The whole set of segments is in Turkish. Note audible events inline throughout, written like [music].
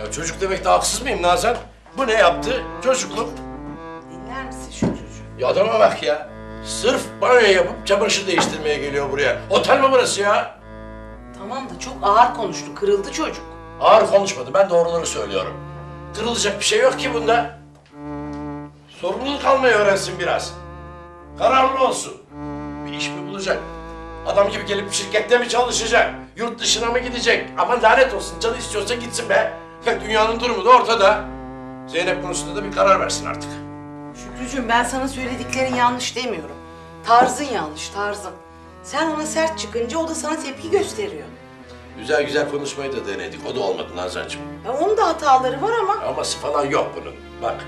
Ya çocuk demek de haksız mıyım Nazan? Bu ne yaptı? Çocukluk. Dinler misin şu çocuğu? Ya adama bak ya. Sırf banyo yapıp çamaşır değiştirmeye geliyor buraya. Otel mi burası ya? Tamam da çok ağır konuştu. Kırıldı çocuk. Ağır konuşmadı. Ben doğruları söylüyorum. Kırılacak bir şey yok ki bunda. Sorumluluk almayı öğrensin biraz. Kararlı olsun. Bir iş mi bulacak? Adam gibi gelip şirkette mi çalışacak? Yurt dışına mı gidecek? Aman lanet olsun. Canı istiyorsa gitsin be. Dünyanın durumu da ortada. Zeynep konusunda da bir karar versin artık. Şükrücüğüm ben sana söylediklerin yanlış demiyorum. Tarzın yanlış, tarzın. Sen ona sert çıkınca o da sana tepki gösteriyor. Güzel güzel konuşmayı da denedik. O da olmadı Nazancığım. Ya onun da hataları var ama Aması falan yok bunun. Bak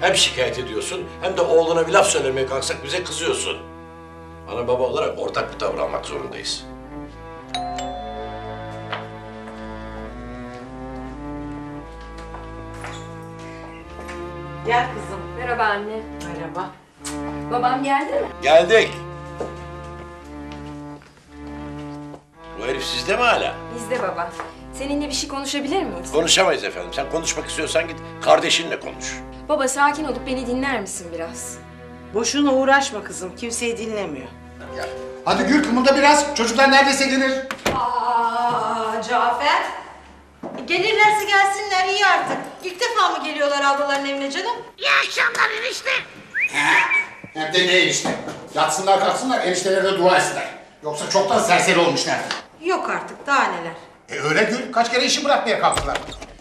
hem şikayet ediyorsun hem de oğluna bir laf söylemeye kalksak bize kızıyorsun. Ana baba olarak ortak bir tavır almak zorundayız. Gel kızım. Merhaba anne. Merhaba. Babam geldi mi? Geldik. Bu herif sizde mi hala? Bizde baba. Seninle bir şey konuşabilir miyiz? Konuşamayız efendim. Sen konuşmak istiyorsan git kardeşinle konuş. Baba sakin olup beni dinler misin biraz? Boşuna uğraşma kızım. Kimseyi dinlemiyor. Hadi Gül kımılda biraz. Çocuklar neredeyse gelir. Aa Cafer. Gelirlerse gelsinler iyi artık. İlk defa mı geliyorlar ablaların evine canım? Hem de ne enişte. Yatsınlar kalksınlar eniştelerine dua etsinler. Yoksa çoktan serseri olmuşlar. Yok artık daha neler. E öyle Gül. Kaç kere işi bırakmaya kalktılar.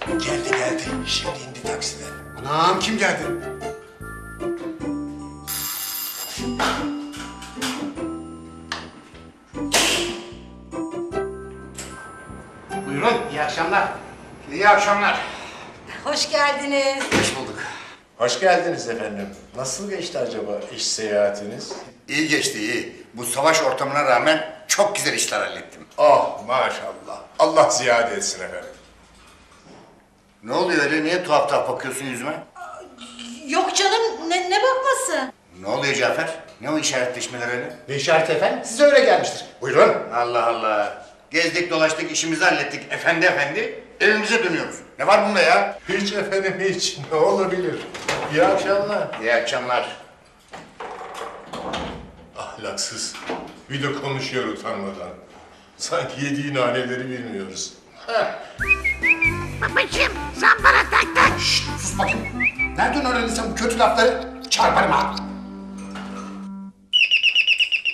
Geldi geldi. Şimdi indi taksiden. Anam kim geldi? Buyurun, iyi akşamlar. İyi akşamlar. Hoş geldiniz. Hoş bulduk. Hoş geldiniz efendim. Nasıl geçti acaba iş seyahatiniz? İyi geçti iyi. Bu savaş ortamına rağmen çok güzel işler hallettim. Oh maşallah. Allah ziyade etsin efendim. Ne oluyor öyle? Niye tuhaf tuhaf bakıyorsun yüzüme? Yok canım ne, ne bakması? Ne oluyor Cafer? Ne o işaretleşmeler öyle? Ne işaret efendim? Size öyle gelmiştir. Buyurun. Allah Allah. Gezdik dolaştık işimizi hallettik. Efendi efendi evimize dönüyoruz. Ne var bunda ya? Hiç efendim hiç. [laughs] Ne olabilir? İyi akşamlar. İyi akşamlar. Ahlaksız. Bir de konuşuyor utanmadan. Sanki yediği naneleri bilmiyoruz. Sus bakayım. Nereden öğrendin sen bu kötü lafları? Çarparım ha.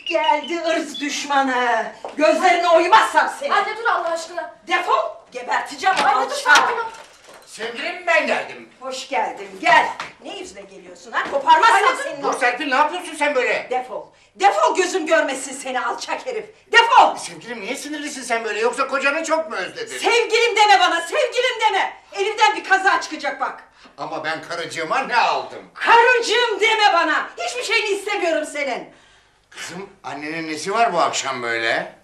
Geldi ırz düşmanı. Gözlerine oymazsam seni. Anne dur Allah aşkına. Defol. Geberteceğim dur alçağı. Sevgilim ben geldim. Hoş geldin gel. Ne yüzle geliyorsun ha? Koparmazsam senin Dur o. Serpil ne yapıyorsun sen böyle? Defol. Defol gözüm görmesin seni alçak herif. Defol. Sevgilim niye sinirlisin sen böyle? Yoksa kocanı çok mu özledin? Sevgilim deme bana, sevgilim deme. Elimden bir kaza çıkacak bak. Ama ben karıcığıma ne aldım? Karıcığım deme bana. Hiçbir şeyini istemiyorum senin. Kızım annenin nesi var bu akşam böyle?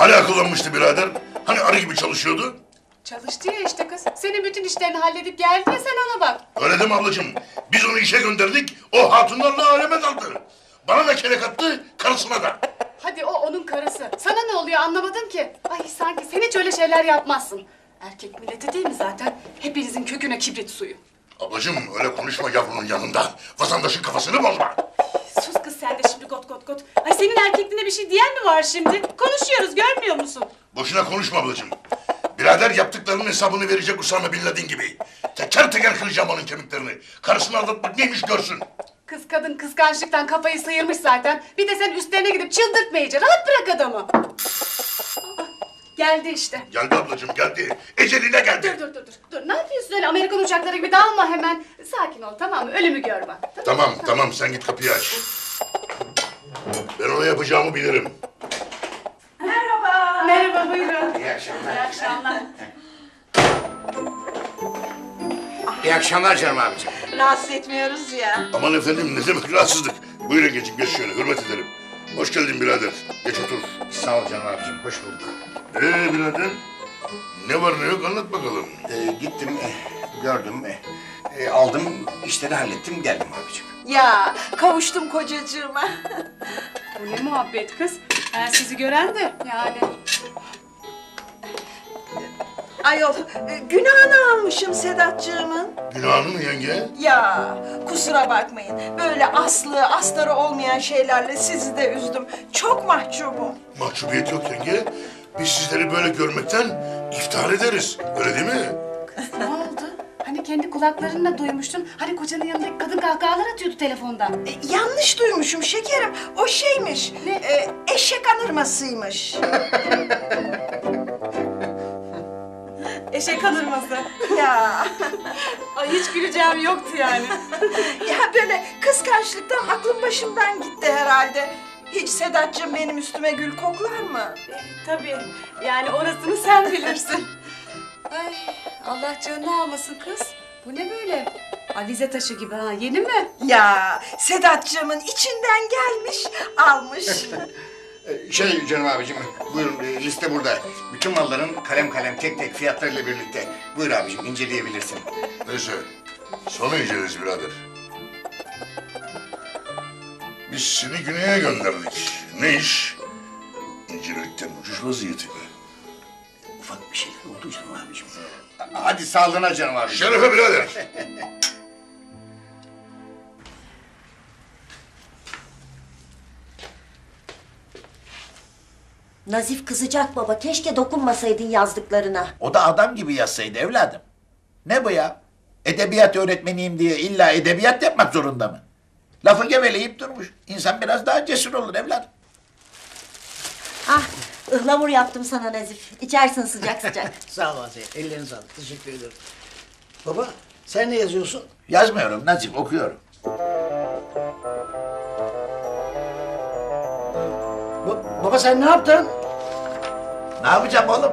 Hani akıllanmıştı birader? Hani arı gibi çalışıyordu? Çalıştı ya işte kız. Senin bütün işlerini halledip geldi ya sen ona bak. Öyle deme ablacığım. Biz onu işe gönderdik, o hatunlarla aleme daldı. Bana da kelek attı, karısına da. Hadi o onun karısı. Sana ne oluyor anlamadım ki. Ay sanki sen hiç öyle şeyler yapmazsın. Erkek milleti değil mi zaten? Hepinizin köküne kibrit suyu. Ablacığım öyle konuşma yavrunun yanında. Vatandaşın kafasını bozma. Sus kız sen de şimdi got got got. Ay senin erkekliğine bir şey diyen mi var şimdi? Konuşuyoruz görmüyor musun? Boşuna konuşma ablacığım. Birader yaptıklarının hesabını verecek Usame Bin Laden gibi. Teker teker kıracağım onun kemiklerini. Karısını aldatmak neymiş görsün. Kız kadın kıskançlıktan kafayı sıyırmış zaten. Bir de sen üstlerine gidip çıldırtmayacaksın. Rahat bırak adamı. Geldi işte. Geldi ablacığım geldi. Eceline geldi. Dur dur dur dur. Dur ne yapıyorsun öyle Amerikan uçakları gibi dalma hemen. Sakin ol tamam mı? Ölümü gör bak. Tamam tamam sen git kapıyı aç. Ben ona yapacağımı bilirim. Merhaba buyurun. İyi akşamlar. İyi akşamlar. İyi akşamlar canım abicim. Rahatsız etmiyoruz ya. Aman efendim ne demek rahatsızlık. Buyurun geçin geç şöyle hürmet ederim. Hoş geldin birader. Geç otur. Sağ ol canım abicim. Hoş bulduk. Ee birader? Ne var ne yok anlat bakalım. Ee, gittim, eh, gördüm, eh, eh, aldım, işleri hallettim, geldim abicim. Ya kavuştum kocacığıma. [laughs] Bu ne muhabbet kız? Ben sizi gören de yani. Ayol, e, günahını almışım Sedatcığımın. Günahını mı yenge? Ya kusura bakmayın. Böyle aslı, astarı olmayan şeylerle sizi de üzdüm. Çok mahcubum. Mahcubiyet yok yenge. Biz sizleri böyle görmekten iftihar ederiz. Öyle değil mi? Ne oldu? Hani kendi kulaklarınla duymuştun. Hani kocanın yanındaki kadın kahkahalar atıyordu telefonda. E, yanlış duymuşum şekerim. O şeymiş, Ne? e, eşek anırmasıymış. [laughs] Eşek anırması. ya, Ay hiç güleceğim yoktu yani. ya böyle kıskançlıktan aklım başımdan gitti herhalde. Hiç Sedatcığım benim üstüme gül koklar mı? Tabii. Yani orasını sen bilirsin. Ay Allah canını almasın kız. Bu ne böyle? Avize taşı gibi ha. Yeni mi? Ya Sedatcığımın içinden gelmiş, almış. [laughs] Ee, Şey canım abicim, buyurun e, liste burada. Bütün malların kalem kalem tek tek fiyatlarıyla birlikte. Buyur abicim inceleyebilirsin. Neyse. Sonra yiyeceğiz birader. Biz seni güneye gönderdik. Ne iş? İncilikten uçuş vaziyeti mi? Ufak bir şeyler oldu canım abicim. Hadi sağlığına canım abicim. Şerefe birader. [laughs] Nazif kızacak baba. Keşke dokunmasaydın yazdıklarına. O da adam gibi yazsaydı evladım. Ne bu ya? Edebiyat öğretmeniyim diye illa edebiyat yapmak zorunda mı? Lafı geveleyip durmuş. İnsan biraz daha cesur olur evladım. Ah, ıhlamur yaptım sana Nazif. İçersin sıcak [laughs] sıcak. Sağ ol Asiye. Ellerine sağlık. Teşekkür ederim. Baba sen ne yazıyorsun? Yazmıyorum Nazif okuyorum. Ba- baba sen ne yaptın? Ne yapacağım oğlum?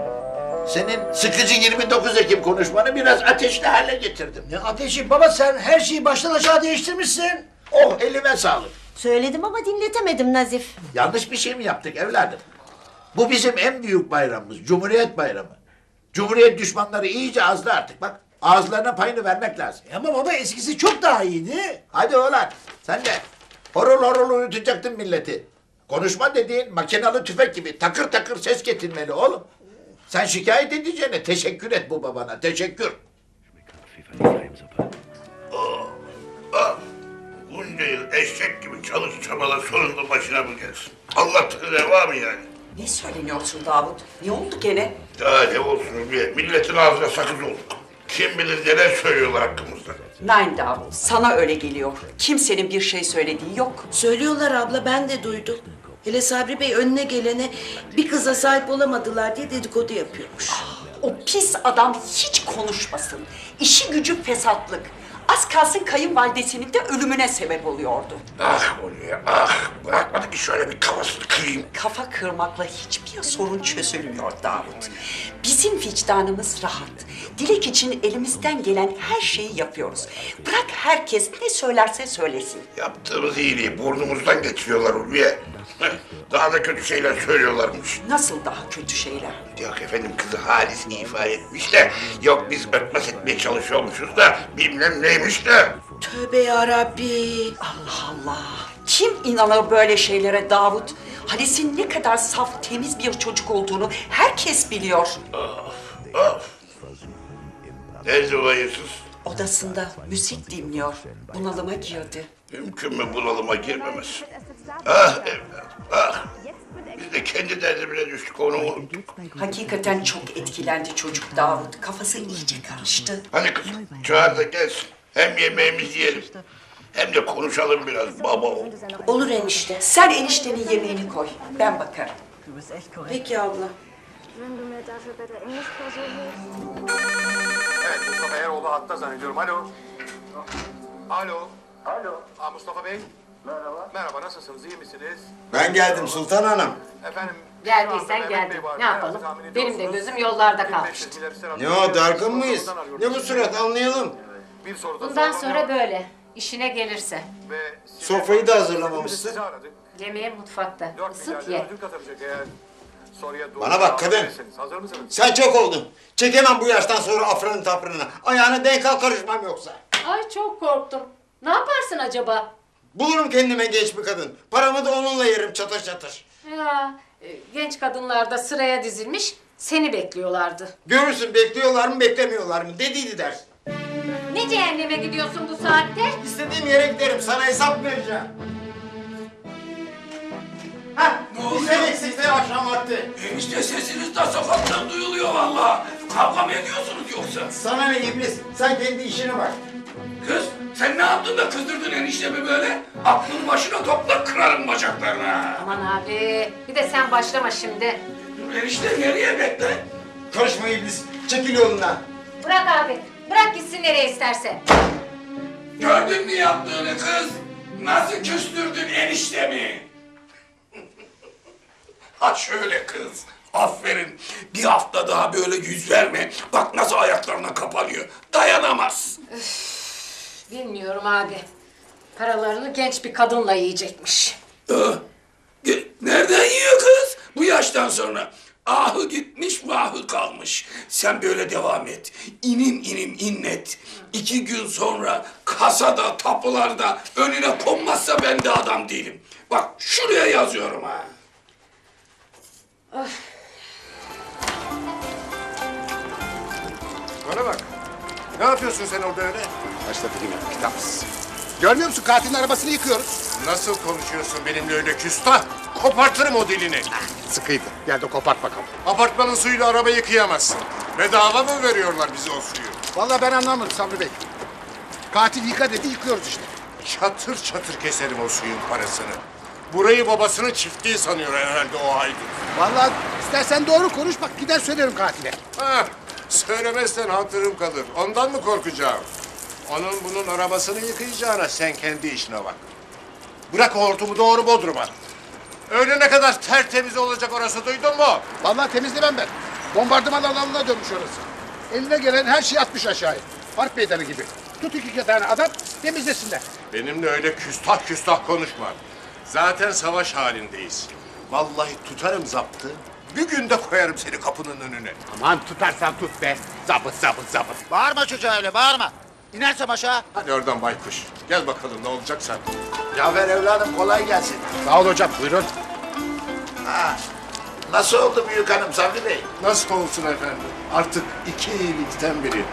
Senin sıkıcı 29 Ekim konuşmanı biraz ateşli hale getirdim. Ne ateşi baba sen her şeyi baştan aşağı değiştirmişsin. Oh elime sağlık. Söyledim ama dinletemedim Nazif. Yanlış bir şey mi yaptık evladım? Bu bizim en büyük bayramımız. Cumhuriyet bayramı. Cumhuriyet düşmanları iyice azdı artık bak. Ağızlarına payını vermek lazım. E Ama baba eskisi çok daha iyiydi. Hadi oğlan sen de horul horul uyutacaktın milleti. Konuşma dediğin makinalı tüfek gibi takır takır ses getirmeli oğlum. Sen şikayet edeceğine teşekkür et bu babana teşekkür. Ah, bunca yıl eşek gibi çalış çabala sonunda başına mı gelsin? Allah'tan reva mı yani? Ne söyleniyorsun Davut? Ne oldu gene? Daha ne olsun bir milletin ağzına sakız olduk. Kim bilir neler söylüyorlar hakkımızda. Nein Davut, sana öyle geliyor. Kimsenin bir şey söylediği yok. Söylüyorlar abla, ben de duydum. Hele Sabri Bey önüne gelene bir kıza sahip olamadılar diye dedikodu yapıyormuş. O pis adam hiç konuşmasın. İşi gücü fesatlık. Az kalsın kayınvalidesinin de ölümüne sebep oluyordu. Ah Hulya ah bırakmadı ki şöyle bir kafasını kırayım. Kafa kırmakla hiçbir sorun çözülmüyor Davut. Bizim vicdanımız rahat. Dilek için elimizden gelen her şeyi yapıyoruz. Bırak herkes ne söylerse söylesin. Yaptığımız iyiliği burnumuzdan geçiriyorlar Hulya. Daha da kötü şeyler söylüyorlarmış. Nasıl daha kötü şeyler? Yok efendim kızı Halis ifade etmiş de yok biz örtbas etmeye çalışıyormuşuz da bilmem neymiş de. Tövbe yarabbi. Allah Allah. Kim inanır böyle şeylere Davut? Halis'in ne kadar saf, temiz bir çocuk olduğunu herkes biliyor. Of. Nerede o hayırsız? Odasında müzik dinliyor. Bunalıma girdi. Mümkün mü bunalıma girmemesi? Ah evladım ah. Biz de kendi derdimize düştük onu unuttuk. Hakikaten çok etkilendi çocuk Davut. Kafası iyice karıştı. Hani kızım çağır da gelsin. Hem yemeğimizi yiyelim. Hem de konuşalım biraz baba oğul. Olur enişte. Sen eniştenin yemeğini koy. Ben bakarım. Peki abla. Evet Mustafa Eroğlu hatta zannediyorum. Alo. Alo. Alo. Aa, Mustafa Bey. Merhaba. Merhaba nasılsınız? iyi misiniz? Ben geldim Sultan Hanım. Efendim. Geldiysen geldin. Ne yapalım? Benim de gözüm yollarda kalmıştı. Ne o dargın mıyız? Ne bu surat anlayalım. Bundan sonra böyle. işine gelirse. Sofrayı da hazırlamamışsın. Yemeğe mutfakta. 4 Isıt ye. Bana bak kadın. verirseniz. Hazır mısınız? Sen çok oldun. Çekemem bu yaştan sonra afranın taprını. Ayağına denk al karışmam yoksa. Ay çok korktum. Ne yaparsın acaba? Bulurum kendime genç bir kadın. Paramı da onunla yerim çatır çatır. Ya, e, genç kadınlar da sıraya dizilmiş seni bekliyorlardı. Görürsün bekliyorlar mı beklemiyorlar mı dediydi ders. Ne cehenneme gidiyorsun bu saatte? İstediğim yere giderim sana hesap vereceğim. Hah, bir sen eksikti akşam vakti. Enişte sesiniz de sokaktan duyuluyor vallahi. Kavga mı ediyorsunuz yoksa? Sana ne iblis, sen kendi işine bak. Kız sen ne yaptın da kızdırdın eniştemi böyle? Aklın başına topla kırarım bacaklarına. Aman abi bir de sen başlama şimdi. Dur enişte nereye bekle? Karışma iblis, çekil yolundan. Bırak abi bırak gitsin nereye isterse. Gördün mü yaptığını kız? Nasıl küstürdün eniştemi? [laughs] ha şöyle kız. Aferin. Bir hafta daha böyle yüz verme. Bak nasıl ayaklarına kapanıyor. Dayanamaz. Bilmiyorum abi. Paralarını genç bir kadınla yiyecekmiş. Ge- Nereden yiyor kız? Bu yaştan sonra. Ahı gitmiş, vahı kalmış. Sen böyle devam et. İnim inim inlet. İki gün sonra kasada, tapularda önüne konmazsa ben de adam değilim. Bak şuraya yazıyorum ha. Bana bak. Ne yapıyorsun sen orada öyle? Başladı yine kitapsız. Görmüyor musun katilin arabasını yıkıyoruz. Nasıl konuşuyorsun benimle öyle küstah? Kopartırım o dilini. Sıkıydı. Gel de kopart bakalım. Apartmanın suyuyla araba yıkayamazsın. Bedava mı veriyorlar bize o suyu? Vallahi ben anlamadım Sabri Bey. Katil yıka dedi yıkıyoruz işte. Çatır çatır keserim o suyun parasını. Burayı babasının çiftliği sanıyor herhalde o haydut. Vallahi istersen doğru konuş bak gider söylerim katile. Ha, söylemezsen hatırım kalır. Ondan mı korkacağım? Onun bunun arabasını yıkayacağına sen kendi işine bak. Bırak o hortumu doğru Bodrum'a. Öğlene kadar tertemiz olacak orası duydun mu? Vallahi temizlemem ben. Bombardıman alanına dönmüş orası. Eline gelen her şeyi atmış aşağıya. Harp meydanı gibi. Tut iki tane adam temizlesinler. Benimle öyle küstah küstah konuşma. Zaten savaş halindeyiz. Vallahi tutarım zaptı. Bir günde koyarım seni kapının önüne. Aman tutarsan tut be. Zabıt zabıt zabıt. Bağırma çocuğa öyle bağırma. İnersem aşağı. Hadi oradan baykuş. Gel bakalım ne olacak sen. Cafer evladım kolay gelsin. Sağ ol hocam buyurun. Ha, nasıl oldu büyük hanım Sabri Bey? Nasıl olsun efendim? Artık iki iyilikten biri.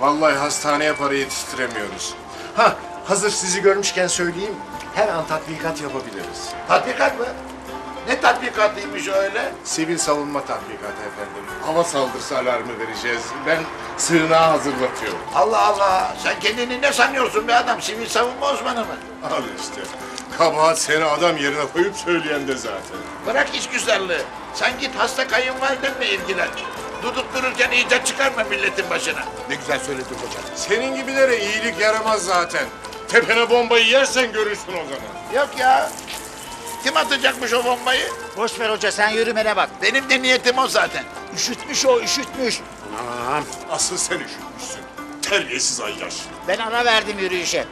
Vallahi hastaneye para yetiştiremiyoruz. Ha, hazır sizi görmüşken söyleyeyim. Her an tatbikat yapabiliriz. Tatbikat mı? Ne tatbikatıymış öyle? Sivil savunma tatbikatı efendim. Hava saldırısı alarmı vereceğiz. Ben sığınağı hazırlatıyorum. Allah Allah, sen kendini ne sanıyorsun be adam? Sivil savunma uzmanı mı? Al işte. Kabahat seni adam yerine koyup söyleyen de zaten. Bırak iş güzelliği. Sen git hasta kayınvalidenle ilgilen. Duduk dururken icat çıkarma milletin başına. Ne güzel söyledin hocam. Senin gibilere iyilik yaramaz zaten. Tepene bombayı yersen görürsün o zaman. Yok ya. Kim atacakmış o bombayı? Boş ver hoca sen yürümene bak. Benim de niyetim o zaten. Üşütmüş o üşütmüş. Anam. Asıl sen üşütmüşsün. Terbiyesiz ayyaş. Ben ara verdim yürüyüşe.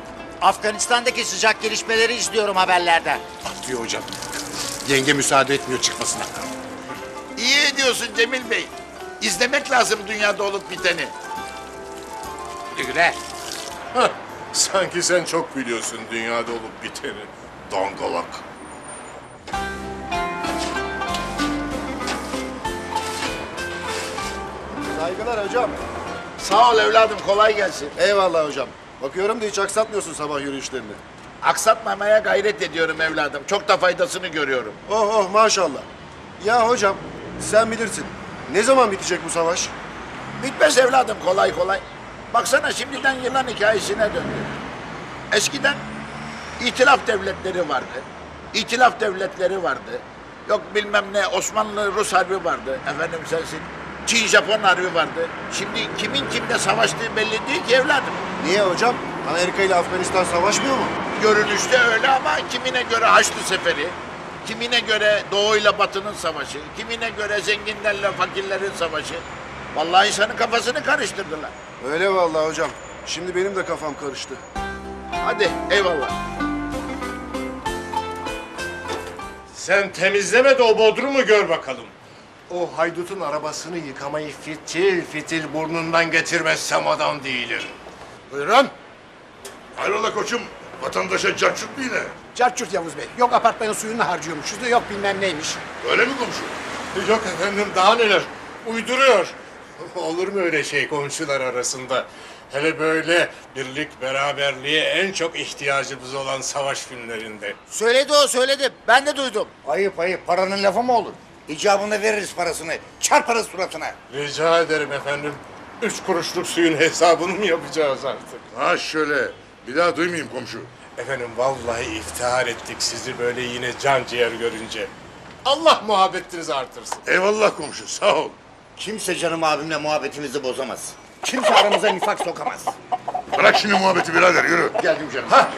Afganistan'daki sıcak gelişmeleri izliyorum haberlerden. Diyor hocam. Yenge müsaade etmiyor çıkmasına. İyi ediyorsun Cemil Bey. İzlemek lazım dünyada olup biteni. Güle. Sanki sen çok biliyorsun dünyada olup biteni. Dongolak. Saygılar hocam. Sağ ol evladım kolay gelsin. Eyvallah hocam. Bakıyorum da hiç aksatmıyorsun sabah yürüyüşlerini. Aksatmamaya gayret ediyorum evladım. Çok da faydasını görüyorum. Oh oh maşallah. Ya hocam sen bilirsin. Ne zaman bitecek bu savaş? Bitmez evladım kolay kolay. Baksana şimdiden yılan hikayesine döndü. Eskiden itilaf devletleri vardı. İtilaf devletleri vardı. Yok bilmem ne Osmanlı-Rus harbi vardı. Efendim sensin. Çin-Japon harbi vardı. Şimdi kimin kimle savaştığı belli değil ki evladım. Niye hocam? Amerika ile Afganistan savaşmıyor mu? Görünüşte öyle ama kimine göre Haçlı Seferi, kimine göre Doğu ile Batı'nın savaşı, kimine göre zenginlerle fakirlerin savaşı. Vallahi insanın kafasını karıştırdılar. Öyle vallahi hocam. Şimdi benim de kafam karıştı. Hadi eyvallah. Sen temizleme de o bodrumu gör bakalım. O haydutun arabasını yıkamayı fitil fitil burnundan getirmezsem adam değilim. Buyurun. Hayrola koçum? Vatandaşa cacık mı yine? Carçurt Yavuz Bey. Yok apartmanın suyunu harcıyormuşuz da yok bilmem neymiş. Öyle mi komşu? Yok efendim daha neler. Uyduruyor. [laughs] Olur mu öyle şey komşular arasında? Hele böyle birlik beraberliğe en çok ihtiyacımız olan savaş günlerinde. Söyledi o söyledi. Ben de duydum. Ayıp ayıp paranın lafı mı olur? İcabında veririz parasını. Çarparız suratına. Rica ederim efendim. Üç kuruşluk suyun hesabını mı yapacağız artık? Ha şöyle. Bir daha duymayayım komşu. Efendim vallahi iftihar ettik sizi böyle yine can ciğer görünce. Allah muhabbetinizi artırsın. Eyvallah komşu sağ ol. Kimse canım abimle muhabbetimizi bozamaz. Kimse aramıza nifak sokamaz. Bırak şimdi muhabbeti birader yürü. Geldim canım. Ha,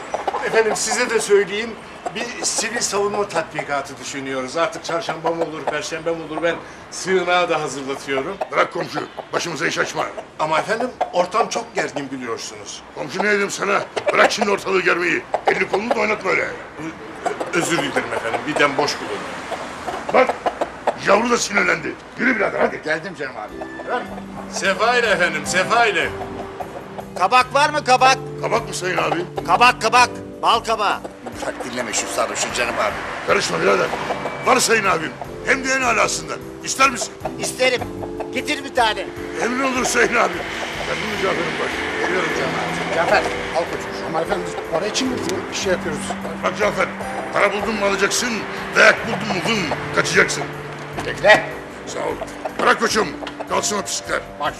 efendim size de söyleyeyim. Bir sivil savunma tatbikatı düşünüyoruz. Artık çarşamba mı olur, perşembe mi olur ben sığınağı da hazırlatıyorum. Bırak komşu. Başımıza iş açma. Ama efendim ortam çok gergin biliyorsunuz. Komşu ne dedim sana? Bırak şimdi ortalığı germeyi. Elini kolunu da oynatma öyle. Özür dilerim efendim, birden boş bulundum. Bak yavru da sinirlendi. Yürü birader hadi. Geldim canım abi. Sefa ile efendim, sefa ile. Kabak var mı kabak? Kabak mı sayın abi? Kabak kabak. Bal kabağı. Bırak dinleme şu sarhoşu canım abi. Karışma birader. Var sayın abim. Hem de en alasından. İster misin? İsterim. Getir bir tane. Emin olur sayın abim. Ben bunu Cafer'im bak. Veriyorum canım abi. Cafer al koçum. Ama efendim biz para için mi bu işi yapıyoruz? Bak Cafer. Para buldun mu alacaksın. Dayak buldun mu vın kaçacaksın. Bekle. Sağ ol. Bırak koçum. Kalsın atışıklar. Baş.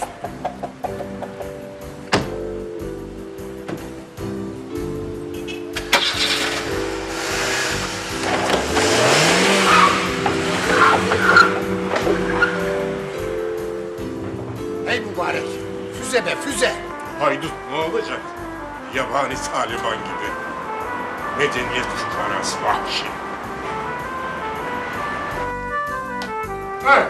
Taliban gibi. Medeniyet fukarası vahşi. Ha.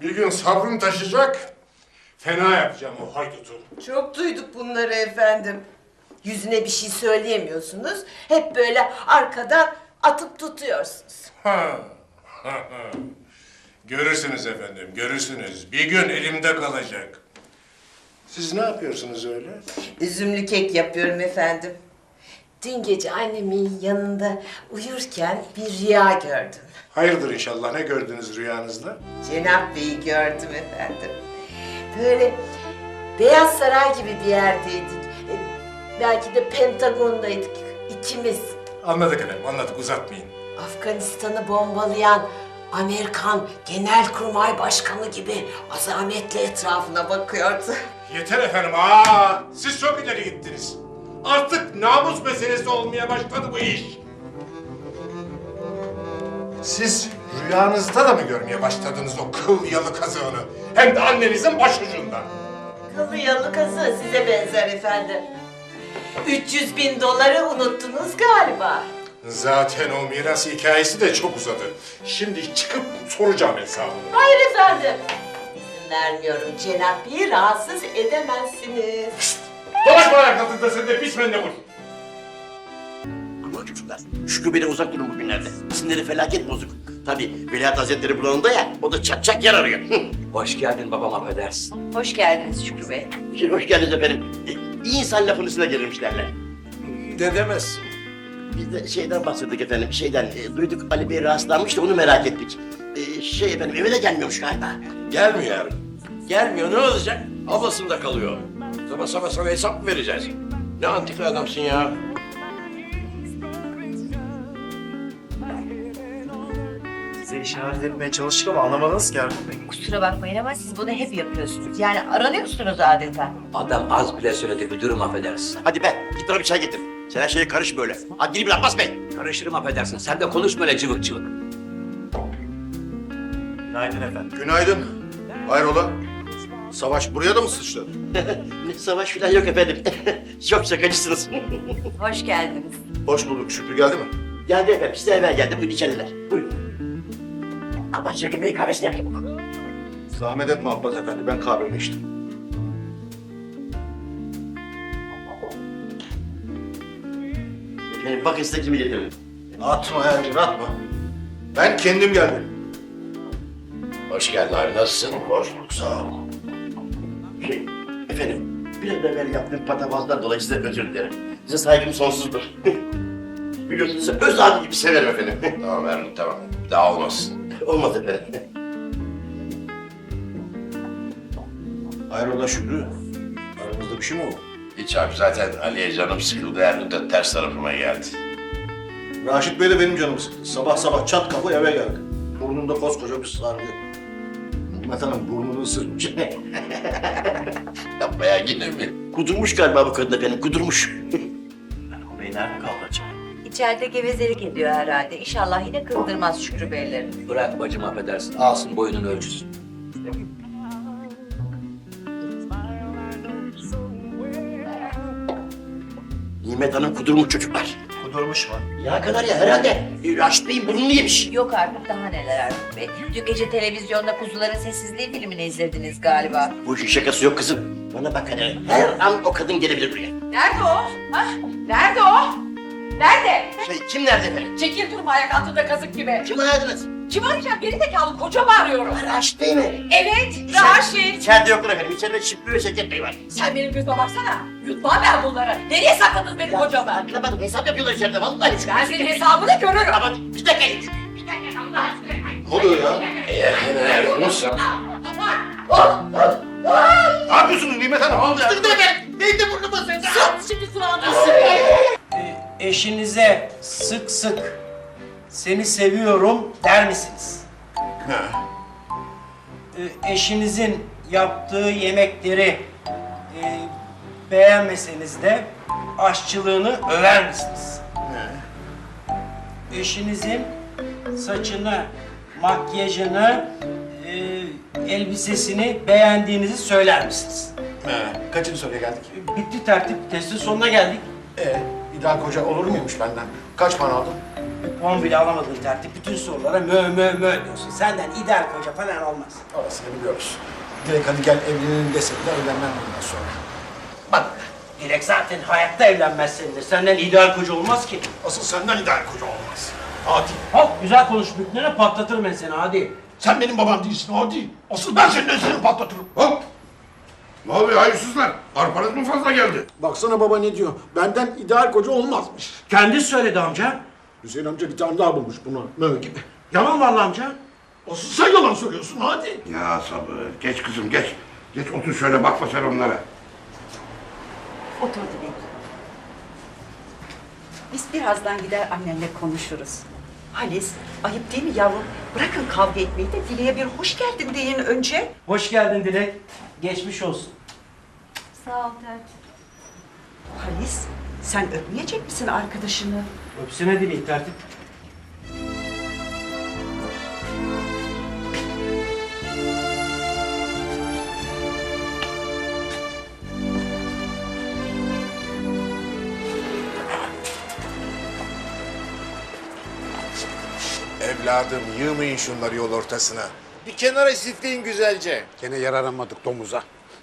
Bir gün sabrım taşacak, fena yapacağım o haydutu. Çok duyduk bunları efendim. Yüzüne bir şey söyleyemiyorsunuz. Hep böyle arkadan atıp tutuyorsunuz. Ha. ha, ha. Görürsünüz efendim, görürsünüz. Bir gün elimde kalacak. Siz ne yapıyorsunuz öyle? Üzümlü kek yapıyorum efendim. Dün gece annemin yanında uyurken bir rüya gördüm. Hayırdır inşallah, ne gördünüz rüyanızda? Cenap Bey'i gördüm efendim. Böyle Beyaz Saray gibi bir yerdeydik. E, Belki de Pentagon'daydık ikimiz. Anladık efendim, anladık, uzatmayın. Afganistan'ı bombalayan Amerikan Genelkurmay Başkanı gibi azametle etrafına bakıyordu. Yeter efendim, aa! Siz çok ileri gittiniz. Artık namus meselesi olmaya başladı bu iş. Siz rüyanızda da mı görmeye başladınız o kıl yalı kazığını? Hem de annenizin başucunda. Kılı yalı kazı size benzer efendim. 300 bin doları unuttunuz galiba. Zaten o miras hikayesi de çok uzadı. Şimdi çıkıp soracağım hesabını. Hayır efendim. Vermiyorum Cenap Bey'i rahatsız edemezsiniz. Dolaşma ayak altında sen de pis mendebur. Aman çocuklar, Şükrü Bey'den uzak durun bugünlerde. Sinirleri felaket bozuk. Tabii Veliaht Hazretleri bulanında ya, o da çat çat yer arıyor. Hoş geldin babam affedersin. Hoş geldiniz Şükrü Bey. Şimdi hoş geldiniz efendim. E, İyi insan lafın üstüne gelirmiş derler. Ne demezsin? Biz de şeyden bahsettik efendim, şeyden e, duyduk Ali Bey rahatsızlanmış da onu merak ettik. Şey efendim, eve de gelmiyormuş galiba. Gelmiyor yarın. Gelmiyor ne olacak? Ablasında kalıyor. Sabah sabah sana hesap mı vereceğiz? Ne antika adamsın ya. Size işaret etmeye çalıştık ama anlamadınız ki Ergun Bey. Kusura bakmayın ama siz bunu hep yapıyorsunuz. Yani aranıyorsunuz adeta. Adam az bile söyledi müdürüm affedersin. Hadi be, git bana bir çay getir. Sen her şeye karış böyle. Hadi gidip Abbas Bey. Karışırım affedersin. Sen de konuşma öyle cıvık cıvık. Günaydın efendim. Günaydın. Hayrola? Savaş buraya da mı sıçradı? [laughs] ne savaş falan yok efendim. [laughs] Çok şakacısınız. [laughs] Hoş geldiniz. Hoş bulduk. Şükrü geldi mi? geldi efendim, size evvel geldi. Buyurun içeriler. Buyurun. Abbas Şevket Bey kahvesini yapayım. Zahmet etme Abbas Efendi. Ben kahvemi içtim. Efendim bakın size kimi getirdim. Atma Ergun atma. Ben kendim geldim. Hoş geldin abi, nasılsın? Hoş bulduk, sağ ol. Şey, efendim, Bir de evvel yaptığım patavazdan dolayı size özür dilerim. Size saygım sonsuzdur. [laughs] Biliyorsunuz size öz abi gibi severim efendim. [laughs] Tamam Ermin tamam. Daha olmasın. Olmaz efendim. Hayrola Şükrü? Aramızda bir şey mi oldu? Hiç abi zaten Ali'ye canım sıkıldı. Ermin de ters tarafıma geldi. Raşit Bey de benim canımı sıktı. Sabah sabah çat kapı eve geldi. Burnunda koskoca bir sargı. Hikmet Hanım burnunu ısırmış. [laughs] Yapma ya yine mi? kudurmuş galiba bu kadın efendim, kudurmuş. Bey nerede kaldı acaba? İçeride gevezelik ediyor herhalde. İnşallah yine kıldırmaz Şükrü Beyleri. Bırak bacım affedersin. Alsın boyunun ölçüsü. Nimet Hanım kudurmuş çocuklar. Kudurmuş mu? Ya kadar ya herhalde. Bey'in burnunu yemiş. Yok artık daha neler Erkut Bey. Dün gece televizyonda Kuzuların Sessizliği filmini izlediniz galiba. Bu işin şakası yok kızım. Bana bak hadi. Her an o kadın gelebilir buraya. Nerede o? Ha? Nerede o? Nerede? Şey, kim nerede efendim? Çekil durma ayak altında kazık gibi. Kim aradınız? Kim arayacağım? Geri zekalı kocamı arıyorum. Raşit Bey mi? Evet, Raşit. İçeride yoklar efendim. İçeride Şükrü ve Şevket Bey var. Sen benim gözüme baksana. Yutmam ben bunları. Nereye sakladınız benim kocamı? Anlamadım. Hesap yapıyorlar içeride vallahi. Ben senin hesabını görürüm. Ama bir dakika. Ne oluyor ya? Eğer hemen Ermin'se... Ne yapıyorsunuz Nimet Hanım? Ne oldu ya? Dur be. Neydi burnumu sen? Sus şimdi kulağına. Eşinize sık sık seni seviyorum der misiniz? Ee, Eşinizin yaptığı yemekleri e, beğenmeseniz de aşçılığını över misiniz? Eşinizin saçını, makyajını, e, elbisesini beğendiğinizi söyler misiniz? He. Kaçıncı soruya geldik? Bitti tertip, testin sonuna geldik. Ee, ideal koca olur muymuş benden? Kaç puan aldın? Puan bile alamadın tertip. Bütün sorulara mö mö mö diyorsun. Senden ideal koca falan olmaz. Orasını biliyoruz. Direkt hadi gel evlenelim dese bile evlenmem bundan sonra. Bak, Dilek zaten hayatta evlenmez seninle. Senden ideal koca olmaz ki. Asıl senden ideal koca olmaz. Hadi. Hop, güzel konuş Bükner'e patlatırım ben seni hadi. Sen benim babam değilsin hadi. Asıl ben senin seni patlatırım. Hop! Ne oluyor hayırsızlar? Arpanız mı fazla geldi? Baksana baba ne diyor. Benden ideal koca olmazmış. Kendi söyledi amca. Hüseyin amca bir tane daha bulmuş bunu. Mö gibi. Yalan vallahi amca. Asıl sen yalan söylüyorsun hadi. Ya sabır. Geç kızım geç. Geç otur şöyle bakma sen onlara. Otur Dilek. Biz birazdan gider annenle konuşuruz. Halis, ayıp değil mi yavrum? Bırakın kavga etmeyi de Dilek'e bir hoş geldin deyin önce. Hoş geldin Dilek. Geçmiş olsun. Sağ ol tertip. Halis, sen öpmeyecek misin arkadaşını? Öpsene Dilek tertip. Evladım yığmayın şunları yol ortasına. Bir kenara istifleyin güzelce. Gene yararamadık domuza.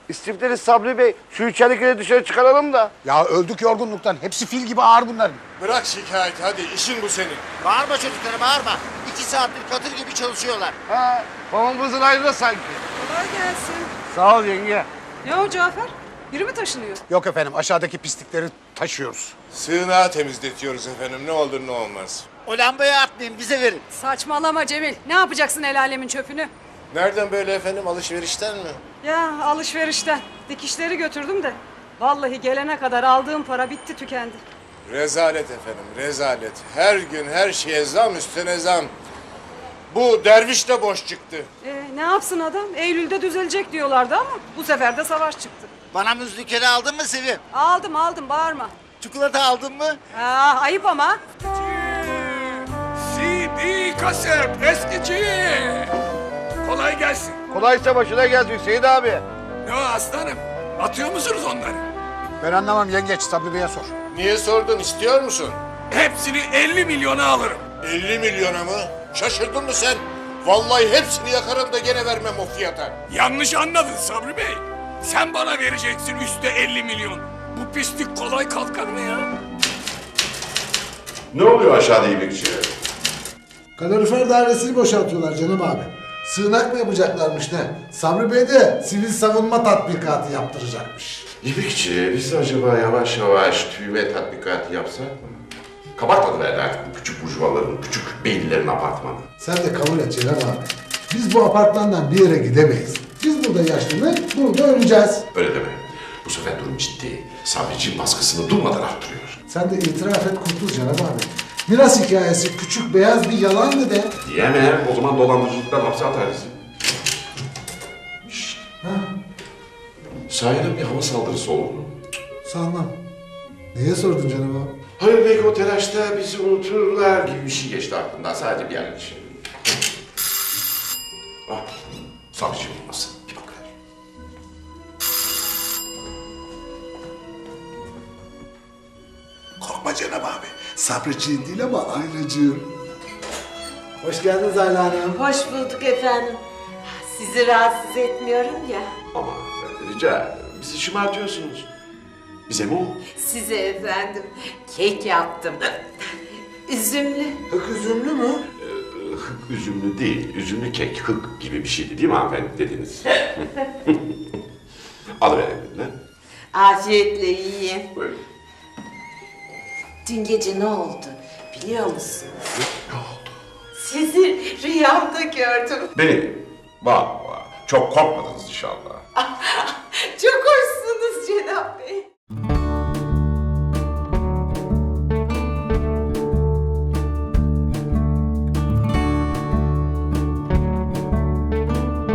İstifleri Sabri Bey. Şu içeridekileri dışarı çıkaralım da. Ya öldük yorgunluktan. Hepsi fil gibi ağır bunlar. Bırak şikayet hadi işin bu senin. Bağırma çocuklara bağırma. İki saattir katır gibi çalışıyorlar. Ha, babamızın ayrı sanki. Kolay gelsin. Sağ ol yenge. Ne o Cafer? Biri mi taşınıyor? Yok efendim aşağıdaki pislikleri taşıyoruz. Sığınağı temizletiyoruz efendim ne olur ne olmaz. O lambayı atmayın bize verin. Saçmalama Cemil. Ne yapacaksın el alemin çöpünü? Nereden böyle efendim alışverişten mi? Ya alışverişten. Dikişleri götürdüm de. Vallahi gelene kadar aldığım para bitti tükendi. Rezalet efendim rezalet. Her gün her şeye zam üstüne zam. Bu derviş de boş çıktı. Ee, ne yapsın adam? Eylül'de düzelecek diyorlardı ama bu sefer de savaş çıktı. Bana müzlikeri aldın mı Sevim? Aldım aldım bağırma. Çikolata aldın mı? Aa, ayıp ama. CD kaset eskici. Kolay gelsin. Kolaysa başına gelsin Hüseyin abi. Ne o aslanım? Atıyor musunuz onları? Ben anlamam yengeç Sabri Bey'e sor. Niye sordun istiyor musun? Hepsini 50 milyona alırım. 50 milyona mı? Şaşırdın mı sen? Vallahi hepsini yakarım da gene vermem o fiyata. Yanlış anladın Sabri Bey. Sen bana vereceksin üstte 50 milyon. Bu pislik kolay kalkar mı ya? Ne oluyor aşağıda iyilikçi? Kalorifer dairesini boşaltıyorlar canım abi. Sığınak mı yapacaklarmış ne? Sabri Bey de sivil savunma tatbikatı yaptıracakmış. İbrikçi, biz acaba yavaş yavaş tüyme tatbikatı yapsak mı? Verdi artık bu küçük burjuvaların, küçük beylilerin apartmanı. Sen de kabul et Celal abi. Biz bu apartmandan bir yere gidemeyiz. Biz burada yaşlanıp burada öleceğiz. Öyle deme. Bu sefer durum ciddi. Sabriciğin baskısını durmadan arttırıyor. Sen de itiraf et kurtul Celal abi. Miras hikayesi küçük beyaz bir yalandı de. Diyemem, o zaman dolandırıcılıktan hapse atarız. Şşt. Sahiden bir hava saldırısı olur mu? Sanmam. Niye sordun canım abi? Hayır belki o telaşta bizi unuturlar gibi bir şey geçti aklımdan. Sadece bir an için. Ah, Sabriciğim olmasın. Bir bak ver. Korkma Cenab abi. Sabriciğin değil ama aynacığım. Hoş geldiniz Ayla Hanım. Hoş bulduk efendim. Sizi rahatsız etmiyorum ya. Ama rica ederim. Bizi şımartıyorsunuz. Bize mi o? Size efendim kek yaptım. Üzümlü. Hık üzümlü mü? Ee, hık üzümlü değil, üzümlü kek, hık gibi bir şeydi değil mi hanımefendi dediniz? [laughs] Alıverin elinden. Afiyetle yiyin. Buyurun. Dün gece ne oldu biliyor musunuz? Ne oldu? Sizi rüyamda gördüm. Beni, vah vah, çok korkmadınız inşallah. [laughs] Çok hoşsunuz Cenab